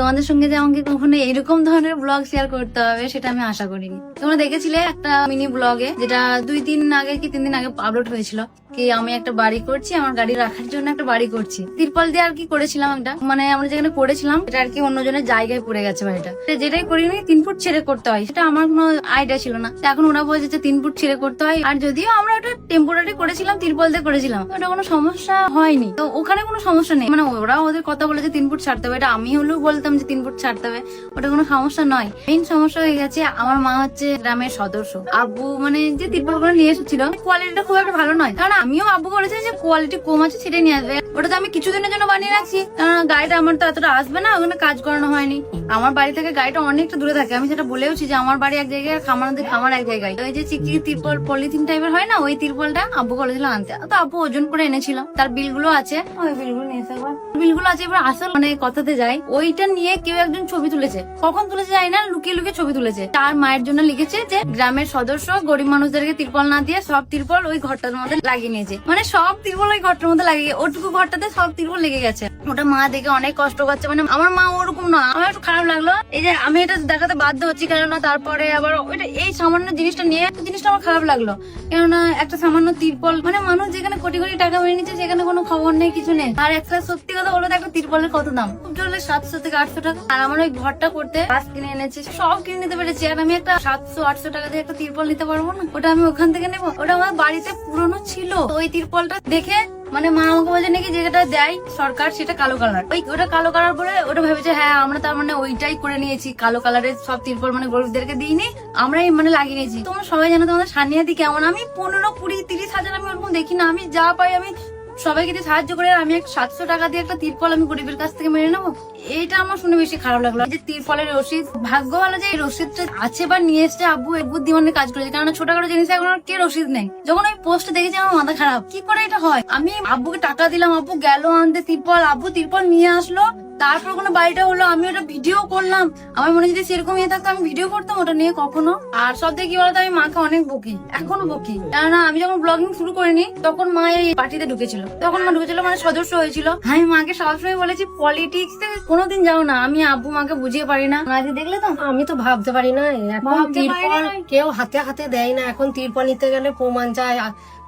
তোমাদের সঙ্গে যে আমাকে কখনো এরকম ধরনের ব্লগ শেয়ার করতে হবে, সেটা আমি আশা করিনি। তোমরা দেখেছিলে একটা মিনি ব্লগে যেটা দুই তিন আগে কি তিন দিন আগে আপলোড হয়েছিল, কি আমি একটা বাড়ি করছি, আমার গাড়ি রাখার জন্য একটা বাড়ি করছি। তিরপল দিয়ে আর কি করেছিলাম একটা মানে আমরা যেখানে করেছিলাম এটা আর কি অন্যজনের জায়গায় পড়ে গেছে বাড়িটা। যেটাই করিনি, তিন ফুট ছেড়ে করতে হয়, সেটা আমার কোনো আইডিয়া ছিল না। এখন ওরা বলছে যে তিন ফুট ছেড়ে করতে হয়, আর যদিও আমরা ওটা টেম্পোরারি করেছিলাম, তিরপল দিয়ে করেছিলাম, ওটা কোনো সমস্যা হয়নি। তো ওখানে কোনো সমস্যা নেই। মানে ওরা ওদের কথা বলেছে, তিন ফুট ছাড়তে হবে, এটা আমি হলেও বলতাম যে তিন ফুট ছাড়তে হবে ওটা কোনো সমস্যা নয়। মেইন সমস্যা হয়ে গেছে আমার মা হচ্ছে গ্রামের সদস্য। আব্বু মানে যে তিরপল করে নিয়ে এসেছিল কোয়ালিটিটা খুব একটা ভালো নয়। কারণ আমিও আব্বু বলেছে যে কোয়ালিটি কম আছে সেটাই নিয়ে আসবে। ওটা তো আমি কিছুদিনের জন্য বানিয়ে রাখছি। কারণ গাড়িটা আমার তো এতটা আসবে না ওখানে কাজ করানো হয়নি। আমার বাড়ি থেকে গাড়িটা অনেকটা দূরে থাকে। আমি সেটা বলেওছি যে আমার বাড়ি এক জায়গায় খামার খামার এক জায়গায়। ওই যে চিকি তিরপল পলিথিন টাইপের হয় না ওই তিরপলটা আব্বু বলেছিল আনতে। তো আব্বু ওজন করে এনেছিল। তার বিলগুলো আছে। ওই বিলগুলো নিয়ে বিলগুলো আছে এবার আসল মানে কথাতে যাই। ওইটা নিয়ে কেউ একজন ছবি তুলেছে। কখন তুলেছে জানি না, লুকিয়ে লুকিয়ে ছবি তুলেছে। তার মায়ের জন্য লিখেছে যে, গ্রামের সদস্য গরিব মানুষদেরকে তিরপল না দিয়ে সব তিরপল ওই ঘরটার মধ্যে লাগিয়ে নিয়েছে। মানে সব তিরপল ওই ঘরটার মধ্যে লাগিয়ে, ওটুকু ঘরটাতে সব তিরপল লেগে গেছে। ওটা মা দেখে অনেক কষ্ট করছে মানে আমার মা ওরকম না, আমার একটু খারাপ লাগল। এই যে আমি এটা দেখাতে বাধ্য হচ্ছি কেননা তারপরে আবার ওইটা এই সামান্য জিনিসটা নিয়ে জিনিসটা আমার খারাপ লাগল। কেননা একটা সামান্য তিরপল মানে মানুষ যেখানে কোটি কোটি টাকা মেরে নিচ্ছে, সেখানে কোনো খবর নেই, কিছু নেই। আর একটা সত্যি কথা বলো একটা তিরপলের কত দাম? খুব জোরে সাতশো থেকে আটশো টাকা। আর আমার ওই ঘরটা করতে গাছ কিনে এনেছি। সব কিনে নিতে পেরেছি। আর আমি একটা সাতশো, আটশো টাকা দিয়ে একটা তিরপল নিতে পারব না? ওটা আমি ওখান থেকে নেব। ওটা আমার বাড়িতে পুরনো ছিল। ওই তিরপলটা দেখে মানে মা আমাকে বলছে, নাকি যেটা দেয় সরকার সেটা কালো কালার। ওই ওটা কালো কালার বলে ওটা ভেবেছে হ্যাঁ আমরা তার মানে ওইটাই করে নিয়েছি। কালো কালারের সব তিরপল মানে গরিবদেরকে দিইনি। আমরাই মানে লাগিয়ে নিয়েছি। তোমরা সবাই জানো তোমাদের সানিয়াদি কেমন? আমি পনেরো, কুড়ি, তিরিশ হাজার আমি ওরকম দেখি না। আমি যা পাই আমি সবাইকে সাহায্য করে আমি সাতশো টাকা দিয়ে একটা তিরপল আমি গরিবের কাছ থেকে মেরে নেব। এইটা আমার শুনে বেশি খারাপ লাগল। যে তিরপলের রসিদ ভাগ্য ভালো যে এই রসিদটা আছে বা নিয়ে এসছে আব্বু এক বুদ্ধি মানে কাজ করেছে। কারণ ছোটখাটো জিনিস এখন কে রসিদ নেই। যখন আমি পোস্ট দেখেছি আমার মাথা খারাপ। কি করে এটা হয়? আমি আব্বুকে টাকা দিলাম, আব্বু গেল আনতে তিরপল, আব্বু তিরপল নিয়ে আসলো। তারপর কোনো বাড়িটা হলো, আমি ওটা ভিডিও করলাম। আমার মনে যদি সেরকম ইয়ে থাকতো, আমি ভিডিও করতাম ওটা নিয়ে কখনো। আর সব থেকে কি বলতো, আমি মাকে অনেক বকি, এখনও বকি। কেননা আমি যখন ব্লগিং শুরু করিনি, তখন মা এই পার্টিতে ঢুকেছিল। তখন মা ঢুকেছিল মানে সদস্য হয়েছিল। আমি মাকে সবসময় বলেছি পলিটিক্স কোনোদিন যাও না আমি আব্বু মাকে বুঝিয়ে পারি না। আজকে দেখলে তো? আমি তো ভাবতে পারি না। এখন তিরপল কেউ হাতে হাতে দেয় না। এখন তিরপল নিতে গেলে প্রমাণ চায়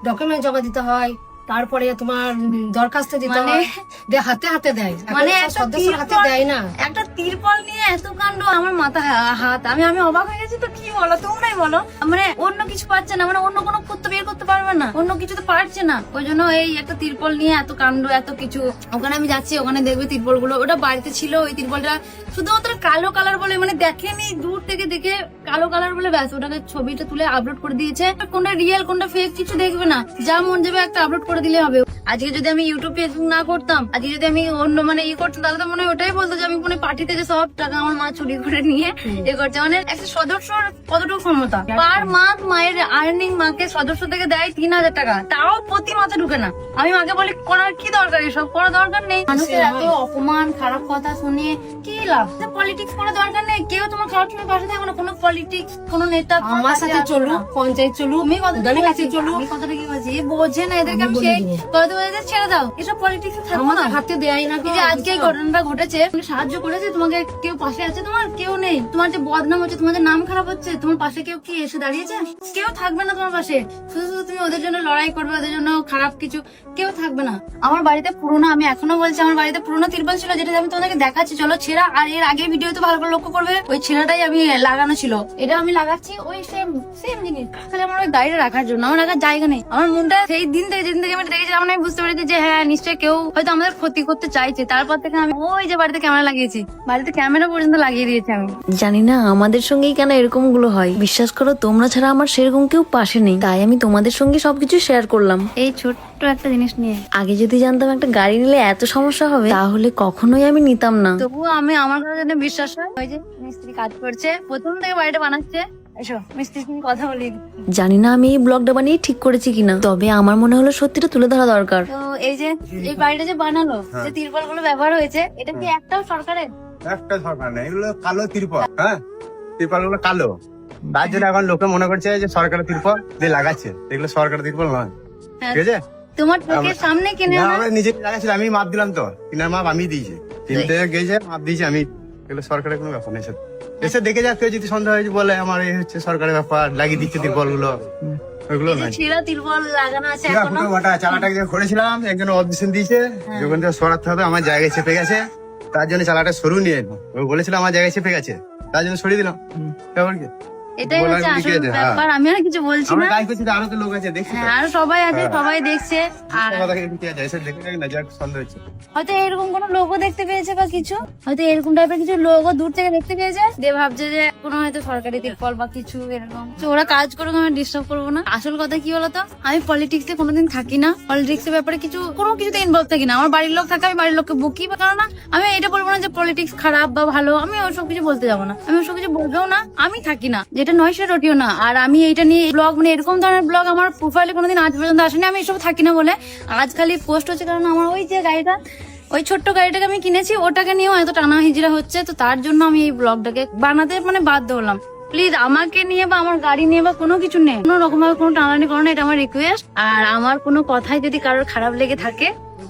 ডকুমেন্ট জমা দিতে হয়। তারপরে তোমার দরখাস্ত দিতে মানে- হাতে হাতে দেয়। মানে সদস্যের হাতে দেয় না। একটা তিরপল নিয়ে এত কাণ্ড আমার মাথা হাত। আমি আমি অবাক হয়ে গেছি তো কি বলো? তোমরাই বলো। মানে অন্য কিছু পাচ্ছে না মানে অন্য কোনো করতে বের করতে পারবে না। অন্য কিছু তো পারছে না। ওই জন্য এই একটা তিরপল নিয়ে এত কাণ্ড এত কিছু। ওখানে আমি যাচ্ছি ওখানে দেখবে তিরপলগুলো ওটা বাড়িতে ছিল ওই তিরপলটা শুধুমাত্র কালো কালার বলে মানে দেখেনি দূর থেকে দেখে কালো কালার বলে ব্যাস ওটাকে ছবিটা তুলে আপলোড করে দিয়েছে। কোনটা রিয়েল কোনটা ফেক কিছু দেখবে না। যা মন যাবে একটা আপলোড করে দিলে হবে। আজকে যদি আমি ইউটিউব ফেসবুক না করতাম আজকে যদি আমি অন্য মানে ই করতাম তাহলে তো মনে হয় ওটাই বলতো যে আমি কোনো পার্টি থেকে সব টাকা আমার মা চুরি করে নিয়ে এ করছে। মানে একটা সদস্যর কতটুকু ক্ষমতা? পার মাস মায়ের আর্নিং মাকে সদস্য থেকে দেয় তিন হাজার টাকা। তাও প্রতি মাসে ঢুকে না। আমি মাকে বলি করার কি দরকার? এসব করার দরকার নেই। মানুষের এত অপমান খারাপ কথা শুনে কি লাভ? পলিটিক্স করার দরকার নেই। কেউ তোমার খারাপ সময় পাশে থাকবে না। কোনো পলিটিক্স কোনো নেতা আমার সাথে চলুক পঞ্চায়েত চলুক কথাটা উদানের কাছে চলুক। আমি কথাটা কি বলছি বোঝে না এদেরকে আমি আমি সেই বলে ছেড়ে দাও। এসব পলিটিক্স থাকব না। হাতে দেয় না এই যে আজকে ঘটনাটা ঘটেছে তুমি সাহায্য করেছে তোমাকে কেউ পাশে আছে? তোমার কেউ নেই। তোমার যে বদনাম হচ্ছে তোমার যে নাম খারাপ হচ্ছে তোমার পাশে কেউ কি এসে দাঁড়িয়েছে? কেউ থাকবে না তোমার পাশে। শুধু শুধু তুমি ওদের জন্য লড়াই করবে ওদের জন্য খারাপ কিছু কেউ থাকবে না। আমার বাড়িতে পুরোনো আমি এখনও বলছি আমার বাড়িতে পুরোনো তিরপল ছিল যেটা আমি তোমাদেরকে দেখাচ্ছি। চলো ছেঁড়া। আর এর আগে ভিডিও তো ভালো করে লক্ষ্য করবে ওই ছেঁড়াটাই আমি লাগানো ছিল। এটা আমি লাগাচ্ছি ওই সেম সেম জিনিস। তাহলে আমার ওই গাড়িটা রাখার জন্য। আমার রাখার জায়গা নেই। আমার মনটা সেই দিন থেকে যেদিন থেকে আমি দেখেছিলাম আমি বুঝতে পেরেছি যে হ্যাঁ নিশ্চয়ই কেউ হয়তো আমাদের ক্ষতি করতে চাইছে। তারপর থেকে আমি ওই যে বাড়িতে ক্যামেরা লাগিয়েছি। বাড়িতে ক্যামেরা পর্যন্ত লাগিয়ে দিয়েছি আমি। জানি না আমাদের সঙ্গেই কেন এরকমগুলো হয়। বিশ্বাস করো তোমরা ছাড়া আমার সেরকম কেউ পাশে নেই। তাই আমি তোমাদের সঙ্গে সবকিছু শেয়ার করলাম। এই ছোট্ট একটা জিনিস নিয়ে। আগে যদি জানতাম একটা গাড়ি নিলে এত সমস্যা হবে তাহলে কখনোই আমি নিতাম না। তবুও আমি আমার কথা যদি বিশ্বাস হয়। ওই যে মিস্ত্রি কাজ করছে প্রথম থেকে বাড়িটা বানাচ্ছে। জানি না আমি এই ব্লগটা বানিয়ে ঠিক করেছি কিনা তবে আমার মনে হলো সত্যিটা তুলে ধরা দরকার। তো এই যে এই বাড়িটা যে বানালো যে তিরপলগুলো ব্যবহার হয়েছে এটা কি একটাও সরকারের? একটা সরকার নেই এগুলো কালো তিরপল হ্যাঁ? তিরপলগুলো কালো। তার জন্য এখন লোকে মনে করছে যে সরকারের তিরপল দিয়ে লাগাচ্ছে এগুলো সরকারের তিরপল নয়। হ্যাঁ। ঠিক আছে? তোমার চোখের সামনে কিনে না, আমরা নিজে লাগাচ্ছিলাম আমি মাপ দিলাম তো। কিনার মাপ আমি দিয়েছি। কিনতে গেছে মাপ দিয়েছি আমি। এগুলো সরকারের কোনো ব্যাপার নেই। এসে দেখে যাক কেউ যদি সন্দেহ হয় বলে আমার এই হচ্ছে সরকারের ব্যাপার লাগিয়ে দিচ্ছে তিরপলগুলো ওইগুলো নাই ছেঁড়া তিরপল লাগানো আছে এখনও। ওটা চালাটাকে যে করেছিলাম একজন অবজেকশন দিয়েছে যখন থেকে সরাতে হবে আমার জায়গায় চেপে গেছে। তার জন্য চালাটা সরু নিয়ে এলো। ও বলেছিল আমার জায়গায় চেপে গেছে তার জন্য সরিয়ে দিলাম। ব্যাপার কি? এটাই হচ্ছে আসল হ্যাঁ। ব্যাপার আমি আর কিছু বলছি না। আরও তো লোক আছে দেখছি হ্যাঁ আর সবাই আছে সবাই দেখছে আর হয়তো এরকম কোনো লোকও দেখতে পেয়েছে বা কিছু হয়তো এরকম টাইপের কিছু লোকও দূর থেকে দেখতে পেয়েছে। দিয়ে ভাবছে যে কোনো হয়তো সরকারি বা কিছু এরকম। ওরা কাজ করুক আমি ডিস্টার্ব করব না। আসল কথা কি বলতো আমি পলিটিক্সে কোনোদিন থাকি না। পলিটিক্স এর ব্যাপারে কিছু কোনো কিছুতে ইনভলভ থাকি না। আমার বাড়ির লোক থাকে আমি বাড়ির লোককে বুকি বা কারণ আমি এটা বলব না যে পলিটিক্স খারাপ বা ভালো আমি ওসব কিছু বলতে যাব না। আমি ওসব কিছু বলবেও না আমি থাকি না। যেটা নয় সেটা রটিও না। আর আমি এইটা নিয়ে ব্লগ মানে এরকম ধরনের ব্লগ আমার প্রোফাইলে কোনোদিন আজ পর্যন্ত আসেনি। আমি এসব থাকি না বলে। আজ খালি পোস্ট হচ্ছে কারণ আমার ওই যে গাড়িটা, ওই ছোট্ট গাড়িটাকে আমি কিনেছি, ওটাকে নিয়েও এত টানা হিজড়া হচ্ছে। তো তার জন্য আমি এই ব্লগটাকে বানাতে মানে বাধ্য হলাম। প্লিজ আমাকে নিয়ে বা আমার গাড়ি নিয়ে বা কোনো কিছু নেই। কোনো রকম ভাবে কোনো টানানি করো না, এটা আমার রিকোয়েস্ট আর আমার কোনো কথাই যদি কারোর খারাপ লেগে থাকে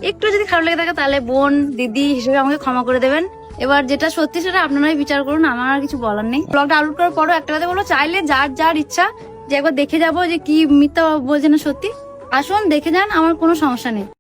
একটু যদি খারাপ লেগে থাকে তাহলে বোন, দিদি হিসেবে আমাকে ক্ষমা করে দেবেন। এবার যেটা সত্যি সেটা আপনারাই বিচার করুন, আমার আর কিছু বলার নেই। ব্লগটা আপলোড করার পরও একটা কথা বলব, চাইলে যার যার ইচ্ছা যে একবার দেখে যাব যে কি মিথ্যা বলছে না সত্যি, আসুন, দেখে যান, আমার কোনো সমস্যা নেই।